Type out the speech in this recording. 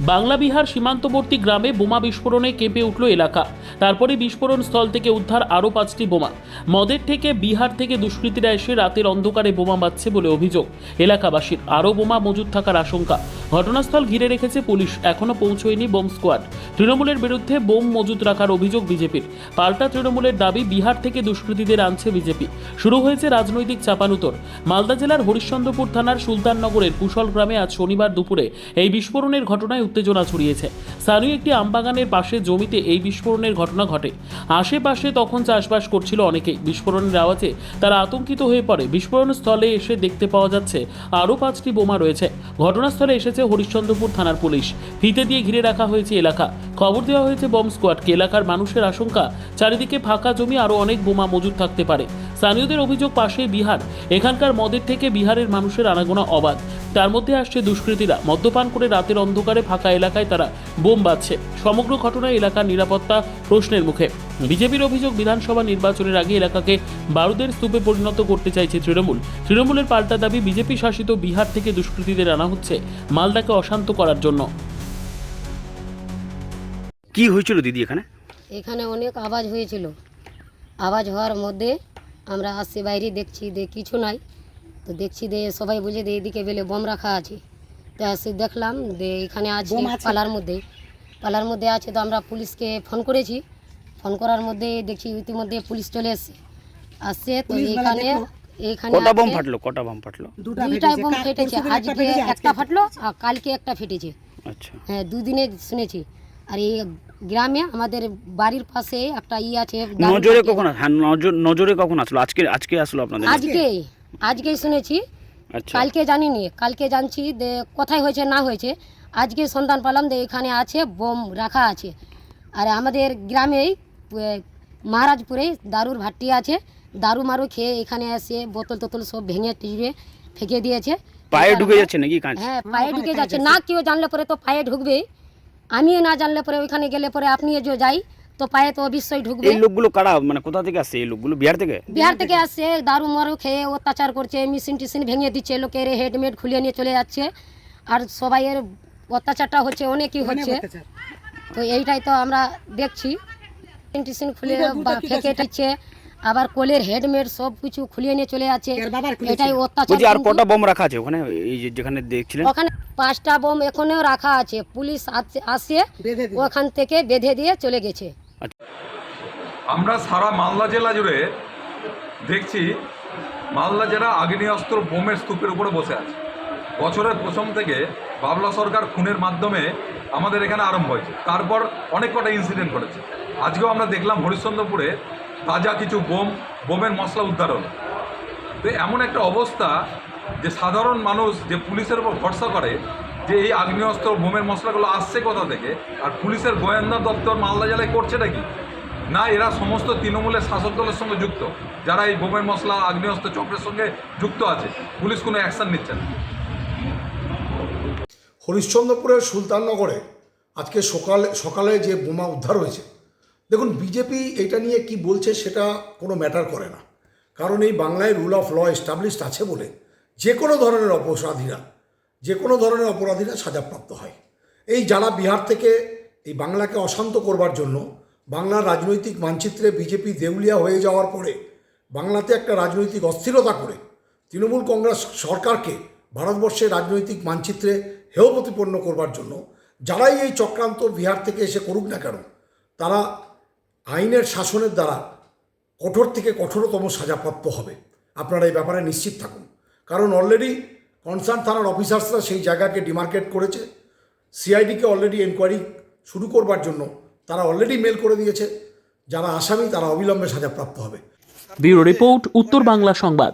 বাংলা বিহার সীমান্তবর্তী গ্রামে বোমা বিস্ফোরণে কেঁপে উঠল এলাকা। তারপরে বিস্ফোরণ স্থল থেকে উদ্ধার আরও পাঁচটি বোমা। মদের থেকে বিহার থেকে দুষ্কৃতীরা এসে রাতের অন্ধকারে বোমা বাঁধছে বলে অভিযোগ। এলাকাবাসীর আরও বোমা মজুদ থাকার আশঙ্কা। ঘটনাস্থল ঘিরে রেখেছে পুলিশ। এখনও পৌঁছয়নি বোম স্কোয়াড। তৃণমূলের বিরুদ্ধে বোম মজুদ রাখার অভিযোগ বিজেপির। পাল্টা তৃণমূলের দাবি বিহার থেকে দুষ্কৃতীদের আনছে বিজেপি। শুরু হয়েছে রাজনৈতিক চাপানুতর। মালদা জেলার হরিশ্চন্দ্রপুর থানার সুলতাননগরের কুশল গ্রামে আজ শনিবার দুপুরে এই বিস্ফোরণের ঘটনায় উত্তেজনা ছড়িয়েছে। স্থানীয় একটি আমবাগানের পাশে জমিতে এই বিস্ফোরণের ঘটনা ঘটে। আশেপাশে তখন চাষবাস করছিল অনেকেই। বিস্ফোরণের আওয়াজে তারা আতঙ্কিত হয়ে পড়ে। বিস্ফোরণ স্থলে এসে দেখতে পাওয়া যাচ্ছে আরও পাঁচটি বোমা রয়েছে। ঘটনাস্থলে এসেছে হরিশ্চন্দ্রপুর থানার পুলিশ। ফিতে দিয়ে ঘিরে রাখা হয়েছে এলাকা। খবর দেওয়া হয়েছে বম স্কোয়াডকে। এলাকার মানুষের আশঙ্কা, চারিদিকে ফাঁকা জমি, আরও অনেক বোমা মজুদ থাকতে পারে। স্থানীয়দের অভিযোগ পাশেই বিহার। এখানকার মদের থেকে বিহারের মানুষের আনাগোনা অবাধ। তার মধ্যে আসছে দুষ্কৃতীরা। মদ্যপান করে রাতের অন্ধকারে ফাঁকা এলাকায় তারা বোম বাঁধছে। সমগ্র ঘটনায় এলাকার নিরাপত্তা প্রশ্নের মুখে। বিজেপির অভিযোগ বিধানসভা নির্বাচনের আগে এলাকাকে বারুদের স্তূপে পরিণত করতে চাইছে তৃণমূল। তৃণমূলের পাল্টা দাবি বিজেপি শাসিত বিহার থেকে দুষ্কৃতীদের আনা হচ্ছে মালদাকে অশান্ত করার জন্য। কি হয়েছিল দিদি এখানে? এখানে অনেক আওয়াজ হয়েছিল। আওয়াজ হওয়ার মধ্যে আমরা আসছি বাইরে দেখছি যে কিছু নাই। তো দেখছি দে সবাই বুঝে দে এদিকে বেলে বোম রাখা আছে। তো আসি দেখলাম যে এখানে আছে পালার মধ্যে। পালার মধ্যে আছে তো আমরা পুলিশকে ফোন করেছি। ফোন করার মধ্যে দেখছি ইতিমধ্যে পুলিশ চলে এসছে। আসছে তো এখানে এখানে কটা বোম ফাটলো? কটা বোম ফাটলো? দুইটাই বোম ফেটেছে। আজকে একটা ফাটলো আর কালকে একটা ফেটেছে। আচ্ছা। হ্যাঁ দুদিনে শুনেছি। আর এই গ্রামে আমাদের বাড়ির পাশে একটা ই আছে নজরে কখন হ্যাঁ নজর নজরে কখন আসলো? আজকে আজকে আসলো আপনাদের আজকে আজকেই শুনেছি। আচ্ছা। কালকে জানিনি কালকে জানছি যে কোথায় হয়েছে না হয়েছে। আজকে সন্ধান পেলাম যে এখানে আছে বোম রাখা আছে। আর আমাদের গ্রামেই মহারাজপুরে দারুর ভাট্টি আছে। দারু মারু খেয়ে এখানে এসে বোতল টোতল সব ভেঙে টিড়ে ফেঁকে দিয়েছে। পায়ে ঢুকে যাচ্ছে নাকি কাঁচ? হ্যাঁ পায়ে ঢুকে যাচ্ছে। না কেউ জানলে পরে তো পায়ে ঢুকবে আমিও না জানলে পরে ওইখানে গেলে পরে আপনিও যে যাই তো পায়ে তো অবশ্যই ঢুকবে। এই লোকগুলো কারা? মানে কোথা থেকে আসছে এই লোকগুলো? বিহার থেকে? বিহার থেকে আসছে দারু মারু খেয়ে অত্যাচার করছে মেশিন টিশিন ভেঙে দিচ্ছে লোকের হেডমেড খুলে নিয়ে চলে যাচ্ছে। আর সবাইয়ের অত্যাচারটা হচ্ছে অনেকই হচ্ছে। তো এইটাই তো আমরা দেখছি। মেশিন টিশিন খুলে বা ফেঁকে দিচ্ছে। আবার কোলের হেডমেড সব কিছু খুলিয়ে নিয়ে চলে যাচ্ছে। এটাই অত্যাচার আর কটা বোম রাখা আছে ওখানে? এই যে যেখানে দেখছিলেন? ওখানে পাঁচটা বোম এখনও রাখা আছে। পুলিশ আস- আসে ওখান থেকে বেঁধে দিয়ে চলে গেছে। আমরা সারা মালদা জেলা জুড়ে দেখছি মালদা জেলা আগ্নেয়াস্ত্র বোমের স্তূপের উপরে বসে আছে। বছরের প্রথম থেকে বাবলা সরকার খুনের মাধ্যমে আমাদের এখানে আরম্ভ হয়েছে। তারপর অনেক কটা ইনসিডেন্ট ঘটেছে। আজকেও আমরা দেখলাম হরিশ্চন্দ্রপুরে তাজা কিছু বোম, বোমের মশলা উদ্ধার হলো তো এমন একটা অবস্থা যে সাধারণ মানুষ যে পুলিশের উপর ভরসা করে যে এই আগ্নেয়াস্ত্র, বোমের মশলাগুলো আসছে কোথা থেকে, আর পুলিশের গোয়েন্দা দপ্তর মালদা জেলায় করছেটা কি? না, এরা সমস্ত তৃণমূলের শাসক দলের সঙ্গে যুক্ত, যারা এই বোমের মশলা, আগ্নেয়াস্ত্র চক্রের সঙ্গে যুক্ত আছে। পুলিশ কোনো অ্যাকশন নিচ্ছে না। হরিশ্চন্দ্রপুরের সুলতাননগরে আজকে সকালে সকালে যে বোমা উদ্ধার হয়েছে দেখুন বিজেপি এটা নিয়ে কি বলছে সেটা কোনো ম্যাটার করে না। কারণ এই বাংলায় রুল অফ ল এস্টাবলিশড আছে বলে যে কোনো ধরনের অপরাধীরা, যে কোনো ধরনের অপরাধীরা সাজাপ্রাপ্ত হয়। এই যারা বিহার থেকে এই বাংলাকে অশান্ত করবার জন্য বাংলার রাজনৈতিক মানচিত্রে বিজেপি দেউলিয়া হয়ে যাওয়ার পরে বাংলাতে একটা রাজনৈতিক অস্থিরতা করে তৃণমূল কংগ্রেস সরকারকে ভারতবর্ষের রাজনৈতিক মানচিত্রে হেয় প্রতিপন্ন করবার জন্য, যারাই এই চক্রান্ত বিহার থেকে এসে করুক না কেন, তারা আইনের শাসনের দ্বারা কঠোর থেকে কঠোরতম সাজাপ্রাপ্ত হবে। আপনারা এই ব্যাপারে নিশ্চিত থাকুন। কারণ অলরেডি কনসার্ন থানার অফিসার্সরা সেই জায়গাকে ডিমার্কেট করেছে। সিআইডিকে অলরেডি এনকোয়ারি শুরু করবার জন্য তারা অলরেডি মেল করে দিয়েছে। যারা আসামি, তারা অবিলম্বে সাজাপ্রাপ্ত হবে। ব্যুরো রিপোর্ট, উত্তর বাংলা সংবাদ।